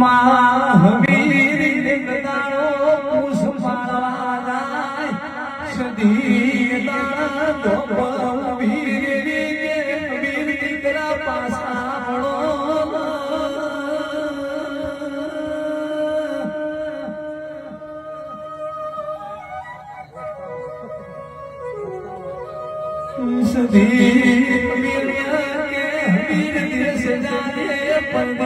મહાવીર દાડો પૂછ પાડવા જાય સદી દાડા ધોપ વીર દીકરા પાસા સદી વીર કે વીર દેશ જાને પરદેશ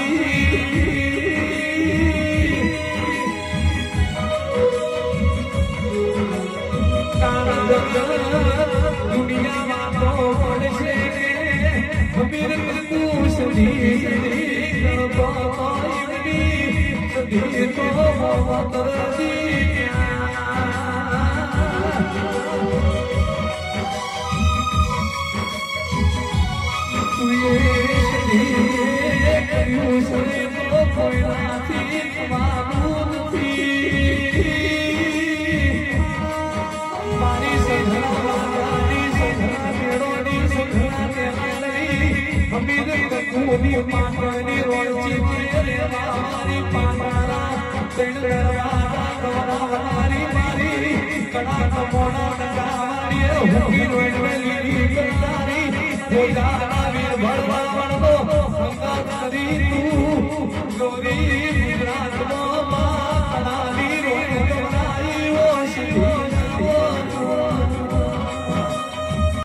દુનિયામાં તો પડશે હમીર તું સદી સદી કરતો લઈ અમીર કુની પાટણની રોળચી રે મારી તેણ કરવા મારી મારી કડા મોડા નગા મારી રોડ વેલી કરતારી હોજા વીર તું ગોરી